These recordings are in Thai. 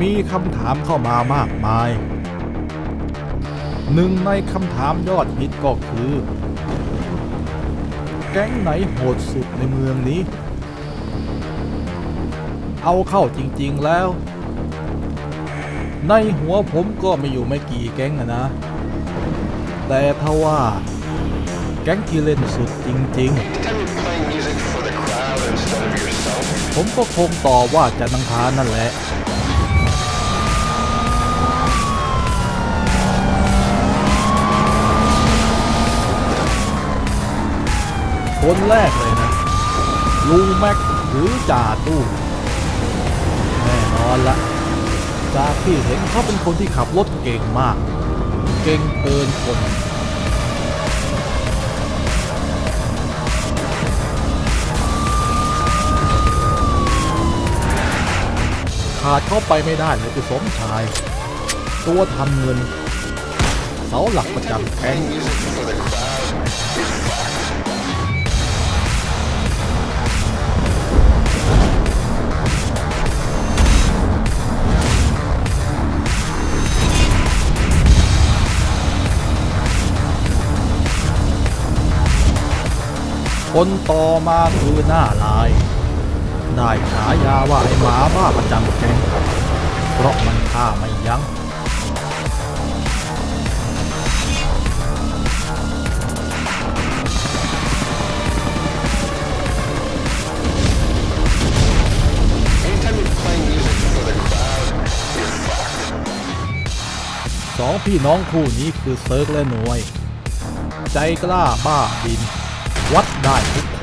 มีคำถามเข้ามามากมาย หนึ่งในคำถามยอดฮิตก็คือ แก๊งไหนโหดสุดในเมืองนี้ เอาเข้าจริงๆแล้ว ในหัวผมก็ไมีอยู่ไม่กี่แก๊งอะนะ แต่ถ้าว่า แก๊งที่เล่นสุดจริง ๆ ผมก็คงต่อว่าจะนังคานั่นแหละ คนแรกเลยนะลุงแม็กหรือจ่าตู้แน่นอนละจากที่เห็นเขาเป็นคนที่ขับรถเก่งมาก เก่งเกินคนขาดเข้าไปไม่ได้เลยคือสมชาย ตัวทำเงิน เสาหลักประจำแก๊ง คนต่อมาคือหน้าลาย ได้ฉายาว่าไอ้หมาบ้าประจำแกงเพราะมันฆ่าไม่ยัง้งสองพี่น้องคู่นี้คือเซิร์กและหน่วย ใจกล้าบ้าบิน วัด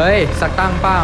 เฮ้ย สักตั้งเปล่า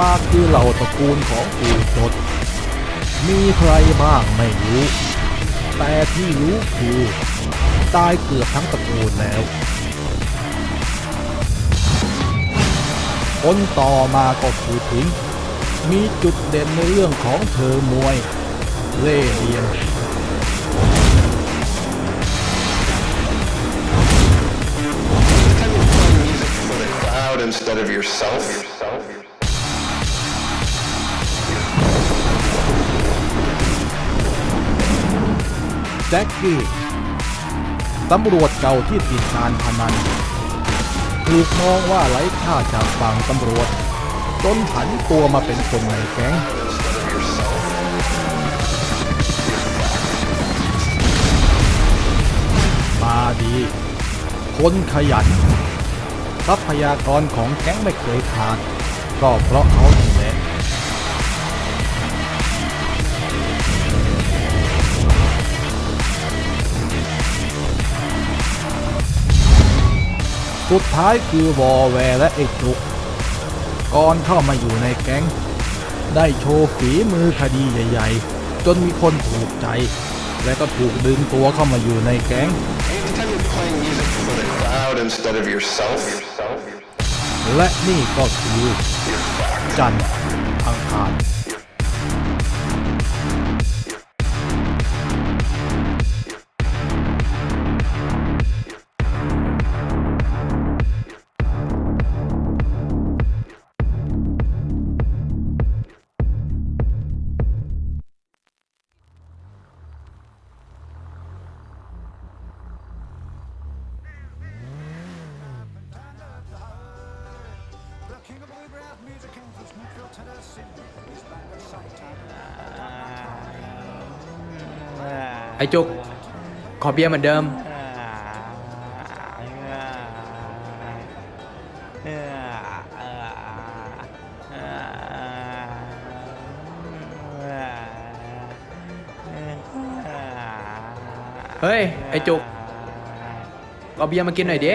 มาคือเหล่าตระกูลของอูจดมีใครบ้างไม่รู้ แต่ที่รู้คือ ตายเกือบทั้งตระกูลแล้ว คนต่อมาก็คือถึงมีจุดเด่นในเรื่องของเธอมวย เล่ห์เหลี่ยมเ instead of yourself. แจ็คกี้ตำรวจเก่าที่ติดการพนันถูกมองว่าไร้ค่าจากฝั่งตำรวจ จนผันตัวมาเป็นคนในแก๊งมาดี คนขยัน ทรัพยากรของแก๊งไม่เคยขาด ก็เพราะเขา สุดท้ายคือวอแวร์และเอกจุกก่อนเข้ามาอยู่ในแก๊ง ได้โชว์ฝีมือคดีใหญ่ๆ จนมีคนถูกใจ และก็ถูกดึงตัวเข้ามาอยู่ในแก๊ง Anytime you're playing music for the crowd instead of yourself, และนี่ก็คือ จันทร์อังคาร ไอ้จุก ขอเบียร์เหมือนเดิม เฮ้ย ไอ้จุก เอาเบียร์มากินหน่อยดิ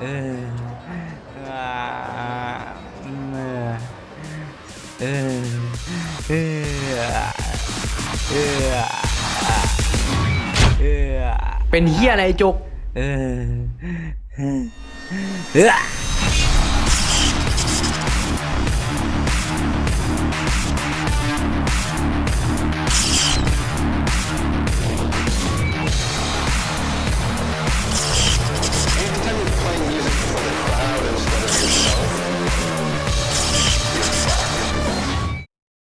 เออเออเออเออเป็นเฮียอะไรจุกเออเออ